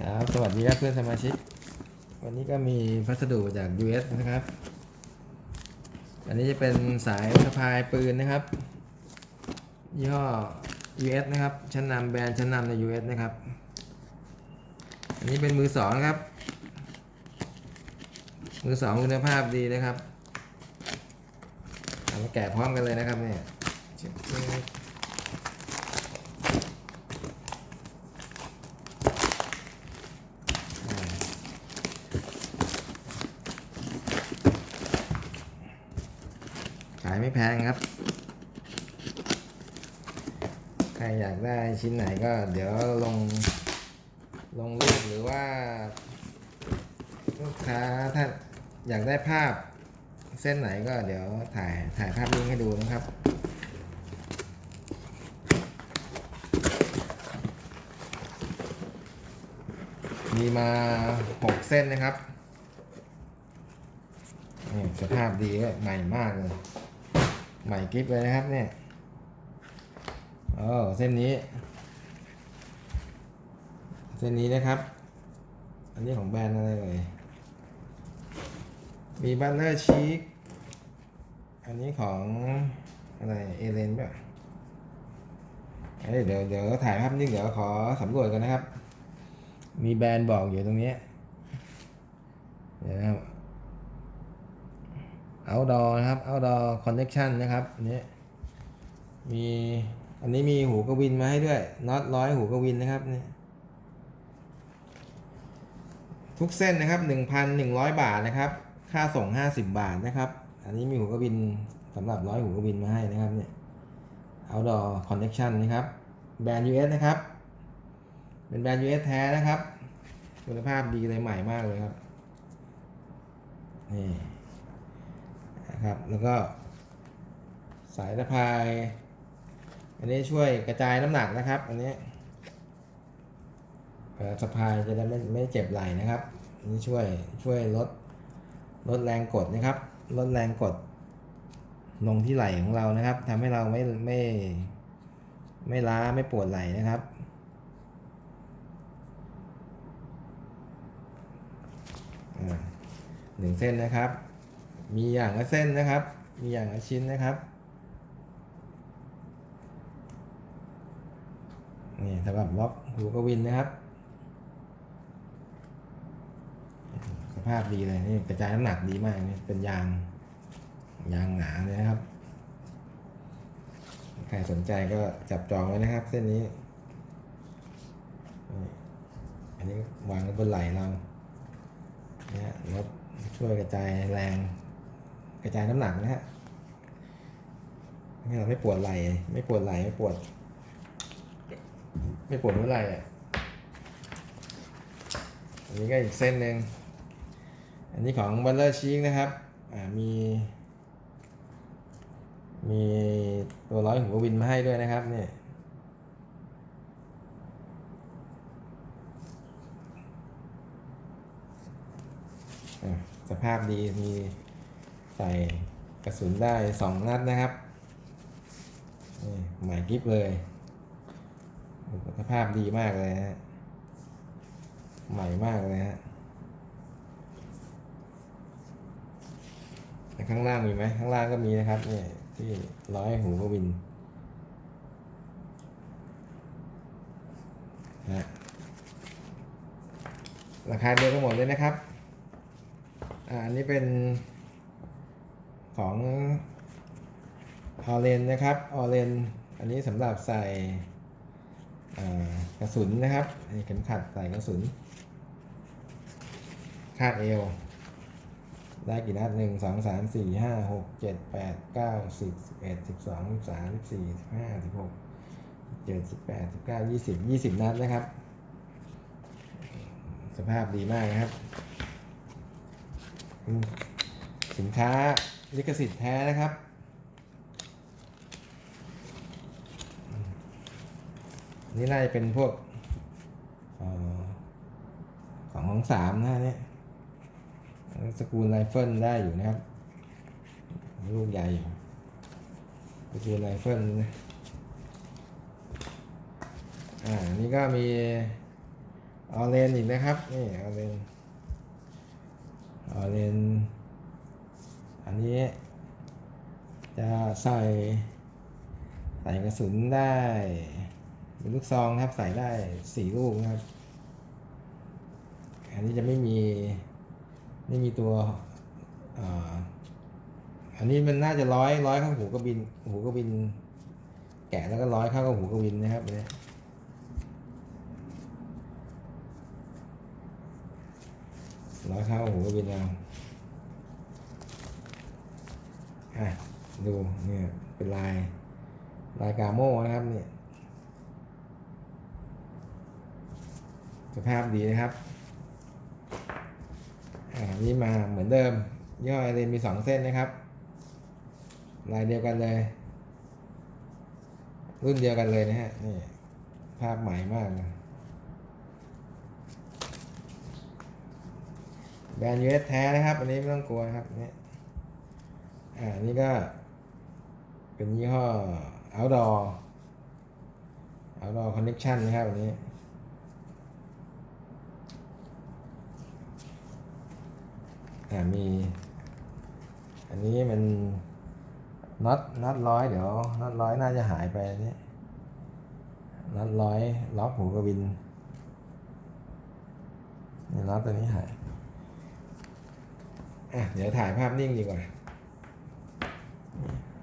ครับ สวัสดีครับเพื่อนสมาชิก วันนี้ก็มีพัสดุจาก US นะครับ อันนี้จะเป็นสายสะพายปืนนะครับ ยี่ห้อ US นะครับ ชั้นนำแบรนด์ชั้นนำใน US นะครับ อันนี้เป็นมือสองครับ มือสองคุณภาพดีนะครับเอามาแกะพร้อมกันเลยนะครับเนี่ยเช็ค ขายไม่แพงครับ ใครอยากได้ชิ้นไหนก็เดี๋ยวลง ลงรูปหรือว่า ลูกค้าถ้าอยากได้ภาพเส้นไหนก็เดี๋ยวถ่ายถ่ายภาพนิ่งให้ดูนะครับมีมาหกเส้นนะครับนี่สภาพดีใหม่มากเลย ใหม่กริปเลยนะครับเนี่ยโอ้เส้นนี้ เส้นนี้นะครับ อันนี้ของแบรนด์อะไรเลยมีบัตเลอร์ชีคอันนี้ของอะไรเอเลนป่ะเอ้ยเดี๋ยวเดี๋ยวถ่ายภาพนิ่งเดี๋ยวขอสำรวจกันนะครับ มีแบรนด์บอกอยู่ตรงนี้เดี๋ยวนะครับ outdoor นะครับ outdoor connection นะครับอันนี้มีอันนี้มีหูกระวินมาให้ด้วยน็อตร้อยหูกระวินนะครับนี่ทุกเส้นนะครับ 1,100 บาทนะครับ ค่าส่ง 50 บาทนะครับ อันนี้มีหูกระบินสำหรับร้อยหูกระบินมาให้นะครับเนี่ย outdoor connection นะครับ แบรนด์ US นะครับ เป็นแบรนด์ US แท้นะครับ คุณภาพดีเลยใหม่มากเลยครับนี่ นะครับ แล้วก็สายสะพาย อันนี้ช่วยกระจายน้ำหนักนะครับ อันนี้สะพายจะได้ไม่ไม่เจ็บไหล่นะครับอันนี่ช่วยช่วยลดลดแรงกดนะครับ ลดแรงกดลงที่ไหล่ของเรานะครับทำให้เราไม่ไม่ไม่ล้าไม่ปวดไหล่นะครับ หนึ่งเส้นนะครับ มีอย่างละเส้นนะครับ มีอย่างละชิ้นนะครับนี่สำหรับล็อกหูกวินนะครับ สภาพดีเลยนี่กระจายน้ำหนักดีมากนี่เป็นยางยางหนาเลยนะครับ ใครสนใจก็จับจองไว้นะครับ เส้นนี้นอันนี้วางไว้บนไหล่เราเนี่ยลดช่วยกระจายแรง กระจายน้ำหนักนะฮะให้เราไม่ปวดไหล่ไม่ปวดไหล่ไม่ปวด ไม่ปวดหัวไหล่อะอันนี้ก็อีกเส้นหนึ่งอันนี้ของบัลเลอร์ชีกนะครับอ่ามีมีตัวร้อยหัววินมาให้ด้วยนะครับเนี่ยสภาพดีมี ใส่กระสุนได้สองนัดนะครับใหม่กริปเลยสภาพดีมากเลยฮะ ใหม่มากเลยฮะข้างล่างมีไหมข้างล่างก็มีนะครับเนี่ยที่ร้อยหูกวินนะราคาเดียวกันหมดเลยนะครับ อ่าอันนี้เป็น ของออเรนนะครับออเรนอันนี้สำหรับใส่กระสุนนะครับอันนี้เข็มขัดใส่กระสุนคาดเอว ได้กี่นัดหนึ่งสองสามสี่ห้าหกเจ็ดแปดเก้าสิบสิบเอ็ดสิบสองสิบสามสิบสี่สิบห้าสิบหกเจ็ดสิบแปดสิบเก้ายี่สิบยี่สิบนัดนะครับ สภาพดีมากนะครับ สินค้า ลิขสิทธิ์แท้นะครับ นี่น่าจะเป็นพวกออของของสามนะเนี่ยสกรูไรเฟิลได้อยู่นะครับ ลูกใหญ่อยู่สกรูไรเฟิลนะอ่า นี่ก็มีออเรนอีกนะครับ นี่ออเรนออเรน อันนี้ จะใส่ใส่กระสุนได้เป็นลูกซองครับใส่ได้สี่ลูกนะครับ อันนี้จะไม่มีไม่มีตัวอ,อันนี้มันน่าจะร้อยร้อยเข้าหูกระบิน หูกระบิน แกะแล้วก็ร้อยเข้ากับหูกระบินนะครับอันนี้ร้อยเข้ากับหูกระบินเอา อะดูเนี่ยเป็นลายลายกาโม่นะครับเนี่ยสภาพดีนะครับอ่านี่มาเหมือนเดิมย่อไอเรนมีสองเส้นนะครับ ลายเดียวกันเลย รุ่นเดียวกันเลยนะฮะนี่ภาพใหม่มากนะแบรนด์ US แท้นะครับ อันนี้ไม่ต้องกลัวนะครับเนี่ย อ่านี่ก็ เป็นยี่ห้อ outdoor outdoor connection นะครับอันนี้อ่ามี อันนี้มันน็อตน็อตร้อยเดี๋ยวน็อตร้อยน่าจะหายไปนี้น็อตร้อยล็อกหูกระบินนี่น็อตตัวนี้หายอะเดี๋ยวถ่ายภาพนิ่งดีกว่า Yeah.